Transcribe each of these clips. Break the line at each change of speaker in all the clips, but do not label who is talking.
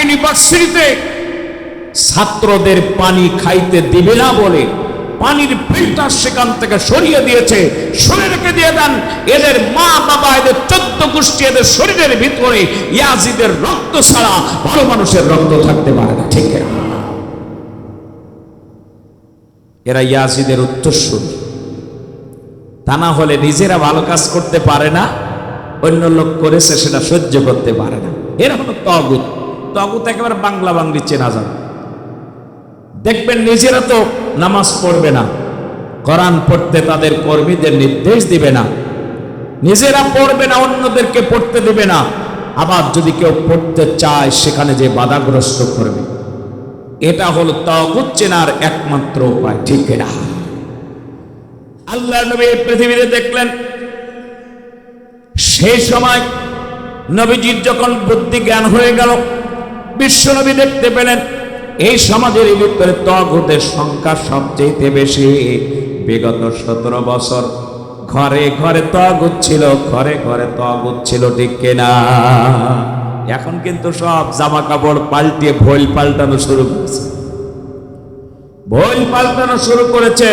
ইউনিভার্সিটিতে ছাত্রদের পানি খাইতে দিবে না বলে পানির ফিল্টার সেখান থেকে সরিয়ে দিয়েছে। সরে রেখে দিয়ে দেন। এদের মা বাবা, এদের চোদ্দ গোষ্ঠী, এদের শরীরের ভিতরে ইয়াজিদের রক্ত ছাড়া ভালো মানুষের রক্ত থাকতে পারে না, ঠিক এরা ইয়াজিদের উত্তরসূরি। তা না হলে নিজেরা ভালো কাজ করতে পারে না, অন্য লোক করেছে সেটা সহ্য করতে পারে না। এরা হলো তগুত। তগুত একেবারে বাংলা বাংলি চেনা যাবে। দেখবেন নিজেরা তো নামাজ পড়বে না, কোরআন পড়তে তাদের কর্মীদের নির্দেশ দিবে না, নিজেরা পড়বে না, অন্যদেরকে পড়তে দেবে না, আবার যদি কেউ পড়তে চায় সেখানে যে বাধাগ্রস্ত করবে। এটা হলো তগুত চেনার একমাত্র উপায়, ঠিক না আল্লাহ নবী পৃথিবীতে দেখলেন, সেই সময় নবীজির যখন বুদ্ধি জ্ঞান হয়ে গেল বিশ্ব নবী দেখতে পেলেন, এই সমাজের ভিতরে তগুদের সংখ্যা সবচেয়ে বেশি। বিগত সতেরো বছর ঘরে ঘরে তগুদ ছিল, ঘরে ঘরে তগুদ ছিল, ঠিক কিনা? এখন কিন্তু সব জামা কাপড় পাল্টিয়ে ভোল পাল্টানো শুরু করেছে। ভইল পাল্টানো শুরু করেছে।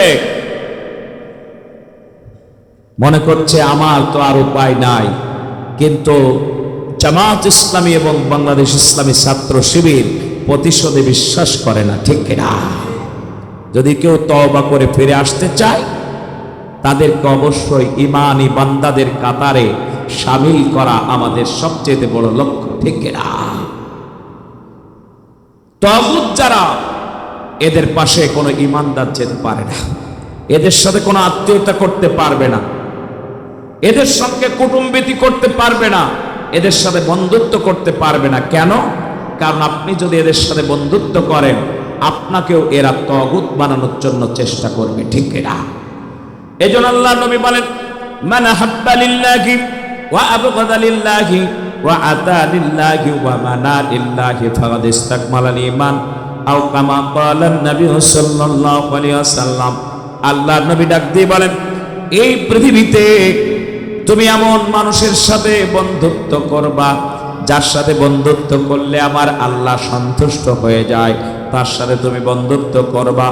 মনে করছে, আমার তো আর উপায় নাই। কিন্তু জামাত ইসলামী এবং বাংলাদেশ ইসলামী ছাত্র শিবির প্রতিশোধে বিশ্বাস করে না, ঠিক কিনা? যদি কেউ তওবা করে ফিরে আসতে চায়, তাদেরকে অবশ্যই ইমানি বান্দাদের কাতারে সামিল করা আমাদের সবচেয়ে বড় লক্ষ্য, ঠিক কিনা? তগুত যারা, এদের পাশে কোনো ইমানদার যেতে পারে না, এদের সাথে কোনো আত্মীয়তা করতে পারবে না, এদের সঙ্গে কুটুম্বিতি করতে পারবে না এদের সাথে বন্ধুত্ব করতে পারবে না। কেন? কারণ আপনি যদি এদের সাথে বন্ধুত্ব করেন, আপনাকেও এরা তগুত বানানোর জন্য চেষ্টা করবে, ঠিক না? এই জন্য আল্লাহ নবী বলেন, মান হাব্বা লিল্লাহি ওয়া আবগাদা লিল্লাহি ওয়া আতা লিল্লাহি ওয়া মানা লিল্লাহি ফাকাদ ইস্তাকমালাল ঈমান আও কামা ক্বালা নবী সাল্লাল্লাহু আলাইহি ওয়াসাল্লাম। আল্লাহ নবী ডাক দিয়ে বলেন, এই পৃথিবীতে তুমি এমন মানুষের সাথে বন্ধুত্ব করবা, যার সাথে বন্ধুত্ব করলে আমার আল্লাহ সন্তুষ্ট হয়ে যায়। তার সাথে তুমি বন্ধুত্ব করবা।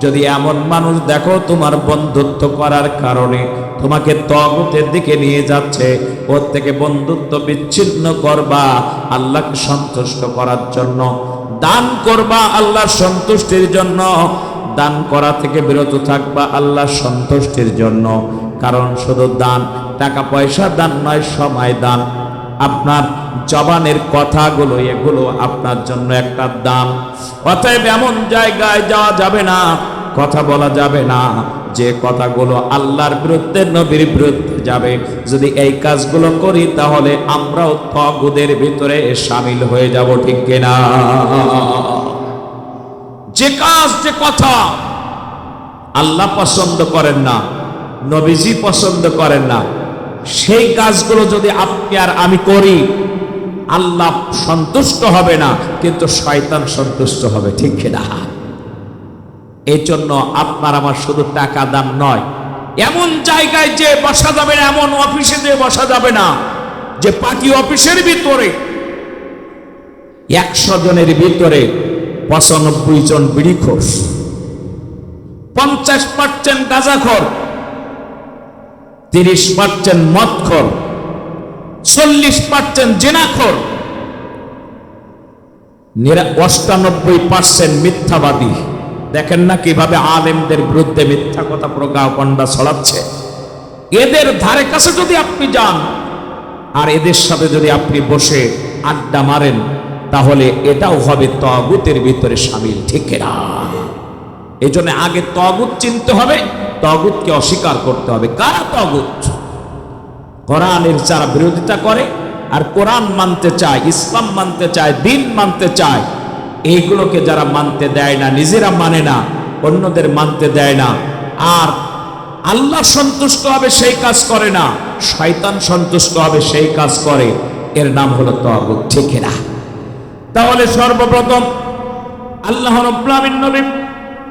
যদি এমন মানুষ দেখো তোমার বন্ধুত্ব করার কারণে তোমাকে তগতের দিকে নিয়ে যাচ্ছে, ওর থেকে বন্ধুত্ব বিচ্ছিন্ন করবা, আল্লাহকে সন্তুষ্ট করার জন্য। দান করবা আল্লাহর সন্তুষ্টির জন্য। দান করা থেকে বিরত থাকবা আল্লাহর সন্তুষ্টির জন্য। কারণ শুধু দান টাকা পয়সা দান নয়, সময় দান। আপনার জবানের কথাগুলো, এগুলো আপনার জন্য একটা দান। অতএব এমন জায়গায় যাওয়া যাবে না, কথা বলা যাবে না, যে কথাগুলো আল্লাহর বিরুদ্ধে, নবীর বিরুদ্ধে যাবে। যদি এই কাজগুলো করি, তাহলে আমরাও তগুদের ভিতরে সামিল হয়ে যাব, ঠিক কিনা? যে কাজ, যে কথা আল্লাহ পছন্দ করেন না, নবীজি পছন্দ করেন না সেই কাজগুলো যদি আপনি আর আমি করি, আল্লাহ সন্তুষ্ট হবে না, কিন্তু শয়তান সন্তুষ্ট হবে, ঠিক না এই জন্য আপনার আমার শুধু টাকা দাম নয়, এমন জায়গায় যে বসা যাবে না, এমন অফিসে যে বসা যাবে না, যে পার্টি অফিসের ভিতরে, একশো জনের ভিতরে পঁচানব্বই জন বিড়িখোর পঞ্চাশ পার্সেন্ট গাঁজাখর তিরিশ পার্সেন্ট মদখর, চল্লিশ পার্সেন্ট জেনাখর অষ্টানব্বই পার্সেন্ট মিথ্যাবাদী। দেখেন না কীভাবে আলেমদের বিরুদ্ধে মিথ্যা কথা প্রজ্ঞাপনটা ছড়াচ্ছে। এদের ধারে কাছে যদি আপনি যান, আর এদের সাথে যদি আপনি বসে আড্ডা মারেন, তাহলে এটাও হবে তগুতের ভিতরে সামিল, ঠিক না আগে তগুত চিনতে হবে। তগুতকে অস্বীকার করতে হবে। কারা তগুত? কোরআনের যারা বিরোধিতা করে আর কোরআন মানতে চায়, ইসলাম মানতে চায়, দিন মানতে চায়, এইগুলোকে যারা মানতে দেয় না, নিজেরা মানে না, অন্যদের মানতে দেয় না। আর আল্লাহ সন্তুষ্ট হবে, সেই কাজ করে না। শয়তান সন্তুষ্ট হবে, সেই কাজ করে। এর নাম হলো তগুত, ঠিক না? তাহলে সর্বপ্রথম আল্লাহ রব্লামিন নবী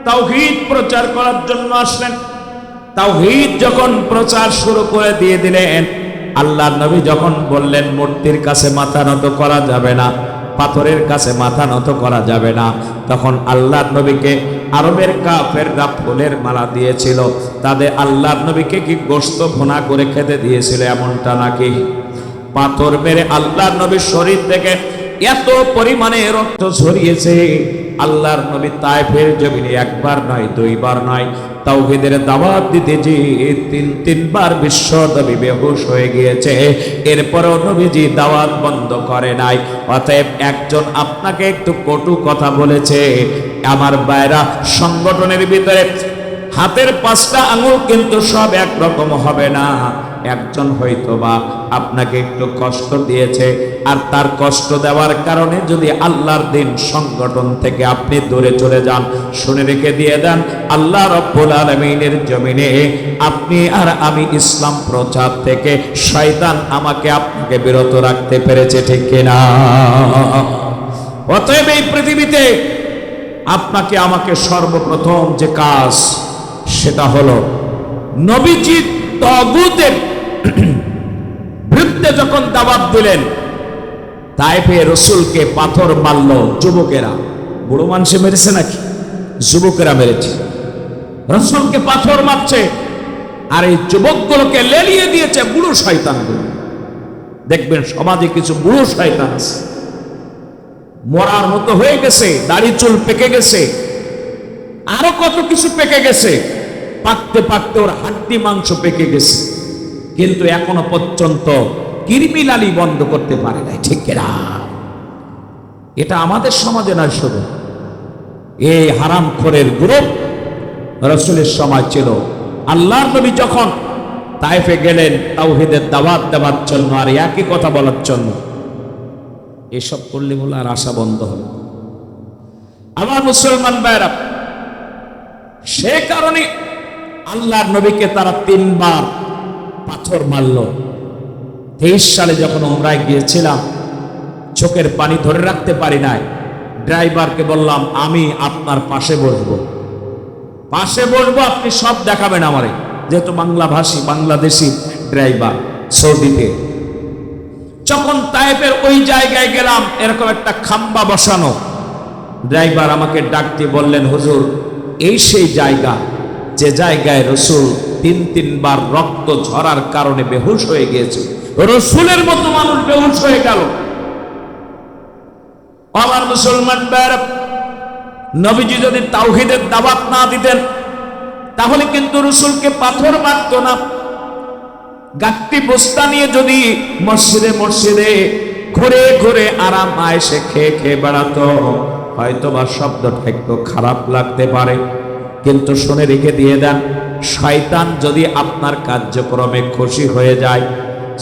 তাওহীদ প্রচার করার জন্য আসলেন। তাওহীদ যখন প্রচার শুরু করে দিয়ে দিলেন, আল্লাহ নবী যখন বললেন, মূর্তির কাছে মাথা নত করা যাবে না, পাথরের কাছে মাথা নত করা যাবে না, তখন আল্লাহর নবীকে আরবের কাফেররা ফুলের মালা দিয়েছিল। তাদের আল্লাহর নবীকে কি গোস্ত ভুনা করে খেতে দিয়েছিল এমনটা নাকি? পাথর মেরে আল্লাহর নবীর শরীর থেকে এত পরিমাণে রক্ত ছড়িয়েছে আল্লাহর নবী তাইফের জমিনে একবার নয়, দুইবার নয়, তাওহিদের দাওয়াত দিতে যে তিন, তিনবার বিশ্ব নবী বেহুশ হয়ে গিয়েছে। এরপরও নবীজি দাওয়াত বন্ধ করে নাই। অতএব একজন আপনাকে একটু কটু কথা বলেছে, আমার বাইরা সংগঠনের ভিতরে হাতের পাঁচটা আঙুল কিন্তু সব একরকম হবে না। একজন হয়তো বা আপনাকে একটু কষ্ট দিয়েছে, আর তার কষ্ট দেওয়ার কারণে যদি আল্লাহর দিন সংগঠন থেকে আপনি দূরে চলে যান, শুনে রেখে দিয়ে দেন, আল্লাহ রব্বুল আলমিনের জমিনে আপনি আর আমি ইসলাম প্রচার থেকে শয়তান আমাকে আপনাকে বিরত রাখতে পেরেছে ঠিক কিনা? অতএব এই পৃথিবীতে আপনাকে আমাকে সর্বপ্রথম যে কাজ সেটা হলো, নবীজি তগুতের বিরুদ্ধে যখন দাবাত দিলেন, তাইফে রসুলকে পাথর মারল যুবকেরা। বুড়ো মানুষে মেরেছে নাকি? যুবকেরা মেরেছে। রসুলকে পাথর মারছে আর এই যুবকগুলোকে লেলিয়ে দিয়েছে বুড়ো শয়তানগুলো। দেখবেন সমাজে কিছু বুড়ো শয়তান আছে। মরার মতো হয়ে গেছে, দাড়ি চুল পেকে গেছে, আরও কত কিছু পেকে গেছে। পাকতে পাকতে ওর হাড্ডি মাংস পেকে গেছে। কিন্তু এখনও পর্যন্ত কিরমিলালি বন্ধ করতে পারে নাই, ঠিক না এটা আমাদের সমাজে নয় শুধু। এই হারাম খোরের গ্রুপ রসুলের সময় ছিল। আল্লাহর নবী যখন তাইফে গেলেন, তাওহিদের দাওয়াত দেওয়ার জন্য আর একই কথা বলার জন্য, এসব করলে বলে আর আশা বন্ধ হলো আমার মুসলমান ভাইরা সে কারণে আল্লাহর নবীকে তারা তিনবার পাথর মারল। তেইশ সালে যখন ওমরায় গিয়েছিলাম, চোখের পানি ধরে রাখতে পারি নাই। ড্রাইভারকে বললাম, আমি আপনার পাশে বসবো। পাশে বসবো আপনি সব দেখাবেন আমারে, যেহেতু বাংলা ভাষী বাংলাদেশি ড্রাইভার, সৌদিতে। যখন তাইফের ওই জায়গায় গেলাম, এরকম একটা খাম্বা বসানো। ড্রাইভার আমাকে ডাক দিয়ে বললেন, হুজুর, এই সেই জায়গা যে জায়গায় রসুল তিন তিনবার রক্ত ঝরার কারণে বেহুশ হয়ে গিয়েছে। রসুলের মতো মানুষ বেহুশ হয়ে গেল। আমার মুসলমান ভাইয়েরা, নবীজি যদি তাওহিদের দাওয়াত না দিতেন তাহলে কিন্তু রসুলকে পাথর মারত না। গাট্টি বস্তা নিয়ে যদি মসজিদে মসজিদে ঘুরে ঘুরে আরাম আয়সে খেয়ে খেয়ে বেড়াতো হয়তো বা শব্দটা একটু খারাপ লাগতে পারে। কিন্তু শুনে রেখে দিয়ে দেন, শয়তান যদি আপনার কার্যক্রমে খুশি হয়ে যায়,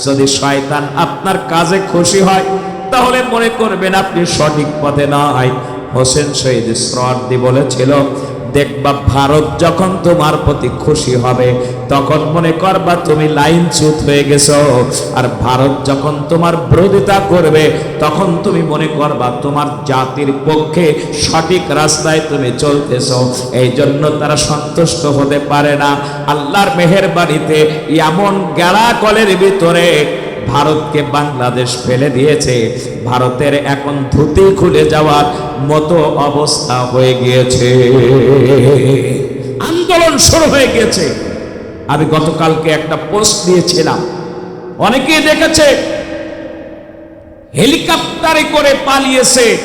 যদি শয়তান আপনার কাজে খুশি হয়, তাহলে মনে করবেন আপনি সঠিক পথে না হয় হোসেন শহীদ শ্রদ্ধি বলেছিল দেখবা ভারত যখন তোমার প্রতি খুশি হবে, তখন মনে করবা তুমি লাইন চুত হয়ে গেছো। আর ভারত যখন তোমার বিরোধিতা করবে, তখন তুমি মনে করবা তোমার জাতির পক্ষে সঠিক রাস্তায় তুমি চলতেছো। এই জন্য তারা সন্তুষ্ট হতে পারে না। আল্লাহর মেহের বাড়িতে এমন গেলা কলের ভিতরে ভারতকে বাংলাদেশ ফেলে দিয়েছে। ভারতের এখন ধুতি খুলে যাওয়ার মতো অবস্থা হয়ে গিয়েছে। আন্দোলন শুরু হয়ে গিয়েছে। আমি গতকালকে একটা পোস্ট দিয়েছিলাম। অনেকেই দেখেছে, হেলিকপ্টারে করে পালিয়েছে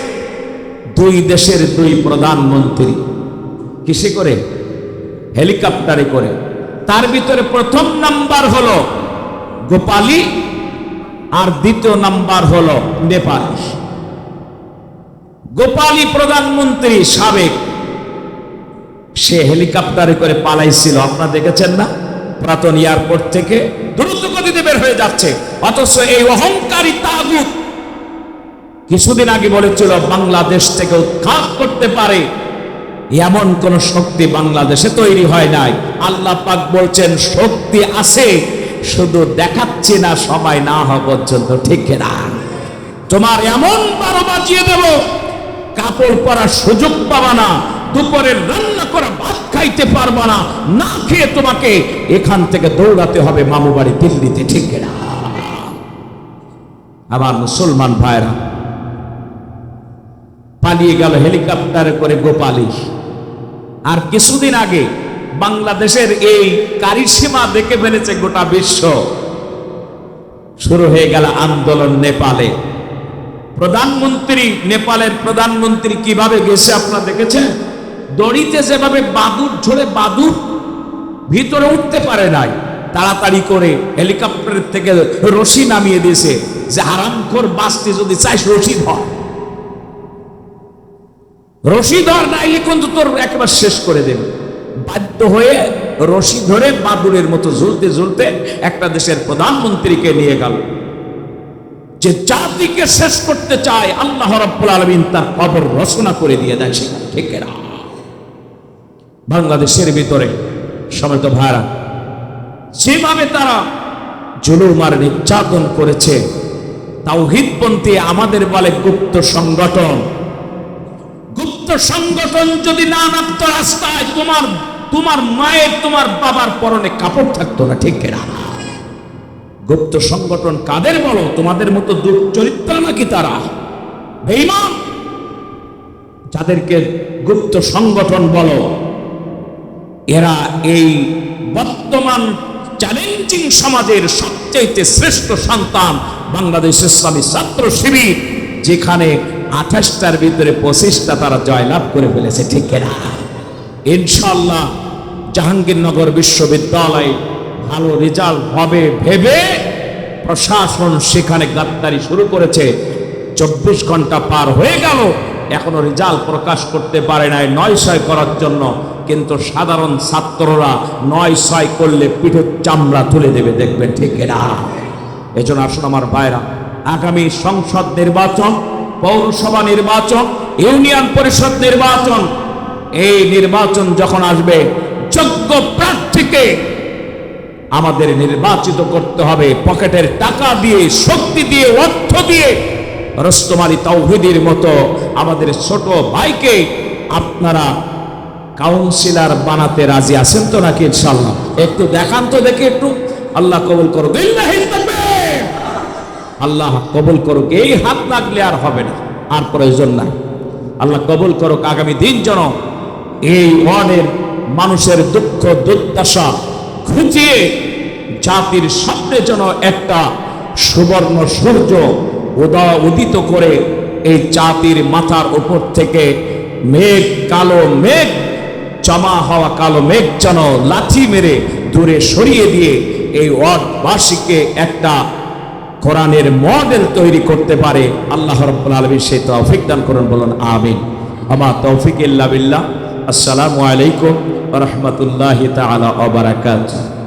দুই দেশের দুই প্রধানমন্ত্রী। কিসে করে? হেলিকপ্টারে করে। তার ভিতরে প্রথম নাম্বার হলো গোপালী আর দ্বিতীয় নাম্বার হলো নেপাল। গোপালী প্রধানমন্ত্রী সাবেক। সে হেলিকপ্টারে করে পালাইছিল। আপনারা দেখেছেন না? পুরাতন এয়ারপোর্ট থেকে দ্রুত গতিতে বের হয়ে যাচ্ছে। অথচ এই অহংকারী তাগুত কিছুদিন আগে বলেছিল, বাংলাদেশ থেকে উৎখাত করতে পারে। এমন কোন শক্তি বাংলাদেশে তৈরি হয় নাই। আল্লাহ পাক বলছেন, শক্তি আছে। শুধু দেখাচ্ছি না, সময় না হওয়া পর্যন্ত ঠিক না তোমার এমন বারো বাজিয়ে দেব, কাপড় পরার সুযোগ পাবা না দুপুরের রান্না করা ভাত খাইতে পারবা না না খেয়ে তোমাকে এখান থেকে দৌড়াতে হবে মামু বাড়ি দিল্লিতে, ঠিক না আবার মুসলমান ভাইরা পালিয়ে গেল হেলিকপ্টারে করে গোপালী। আর কিছুদিন আগে বাংলাদেশের এই কারিসীমা দেখে ফেলেছে গোটা বিশ্ব। শুরু হয়ে গেল আন্দোলন নেপালে। প্রধানমন্ত্রী, নেপালের প্রধানমন্ত্রী কীভাবে গেছে আপনারা দেখেছেন? দড়িতে যেভাবে বাদুর ঝরে বাদুর ভিতরে উঠতে পারে নাই, তাড়াতাড়ি করে হেলিকপ্টারের থেকে রশি নামিয়ে দিয়েছে যে হারামখোর বাসটি যদি চাইস রশি ধর। রশি ধর নাইলে কিন্তু তোর একবার শেষ করে দেবে। বাধ্য হয়ে রশি ধরে বাদুরের মতো ঝুলতে ঝুলতে একটা দেশের প্রধানমন্ত্রীকে নিয়ে গেল। যে জাতিকে শেষ করতে চায়, আল্লাহ রাব্বুল আলামিন তার কবর রচনা করে দিয়ে দেয় সেখানে ঠিক বাংলাদেশের ভিতরে, সমেত ভাড়া যেভাবে তারা জুলুম আর নির্যাতন করেছে, তাওহিদপন্থী আমাদের বলে গুপ্ত সংগঠন গুপ্ত সংগঠন যদি না নামতো রাস্তায়, তোমার তোমার মায়ের, তোমার বাবার পরনে কাপড় থাকতো না, ঠিক না গুপ্ত সংগঠন কাদের বলো? তোমাদের মতো দুচরিত্র নাকি তারা? বেঈমান? যাদেরকে গুপ্ত সংগঠন বলো, এরা এই বর্তমান চ্যালেঞ্জিং সমাজের সবচেয়ে শ্রেষ্ঠ সন্তান বাংলাদেশ ইসলামী ছাত্র শিবির, যেখানে আঠাশটার ভিতরে পঁচিশটা তারা জয়লাভ করে ফেলেছে, ঠিক না? ইনশাল্লাহ জাহাঙ্গীরনগর বিশ্ববিদ্যালয়ে ভালো রেজাল্ট হবে ভেবে প্রশাসন সেখানে গাদ্দারি শুরু করেছে। চব্বিশ ঘণ্টা পার হয়ে গেল, এখনও রেজাল্ট প্রকাশ করতে পারে নাই, নয় ছয় করার জন্য। কিন্তু সাধারণ ছাত্ররা নয় ছয় করলে পিঠের চামড়া তুলে দেবে, দেখবেন, ঠিক না? এজন্য আসুন আমার ভাইরা আগামী সংসদ নির্বাচন পৌরসভা নির্বাচন, ইউনিয়ন পরিষদ নির্বাচন। এই নির্বাচন যখন আসবে, যোগ্য প্রার্থীকে আমাদের নির্বাচিত করতে হবে। পকেটের টাকা দিয়ে, শক্তি দিয়ে, অর্থ দিয়ে রস্তমারি তাওহিদির মতো আমাদের ছোট ভাইকে আপনারা কাউন্সিলর বানাতে রাজি আছেন তো নাকি ইনশাল্লাহ একটু দেখান তো দেখে একটু। আল্লাহ কবুল করো লিল্লাহিল তাকবীর। আল্লাহ কবুল করুক, এই হাত লাগলে আর হবে না, আর প্রয়োজন নাই। আল্লাহ কবুল করুক, আগামী দিন যেন এই ওয়ার্ডের মানুষের দুঃখ, দুর্দশা খুঁজিয়ে জাতির সামনে যেন একটা সুবর্ণ সূর্য উদা, উদিত করে এই জাতির মাথার উপর থেকে মেঘ, কালো মেঘ, জমা হওয়া কালো মেঘ যেন লাঠি মেরে দূরে সরিয়ে দিয়ে এই ওয়ার্ডবাসীকে একটা কোরআনের মডেল তৈরি করতে পারে। আল্লাহ রব্বুল আলমী সেই তৌফিক দান করুন, বলুন, আমিন। আমার তৌফিক ইল্লা বিল্লাহ। আসসালামু আলাইকুম রহমতুল্লাহ তালা ওয়া বারাকাতুহু।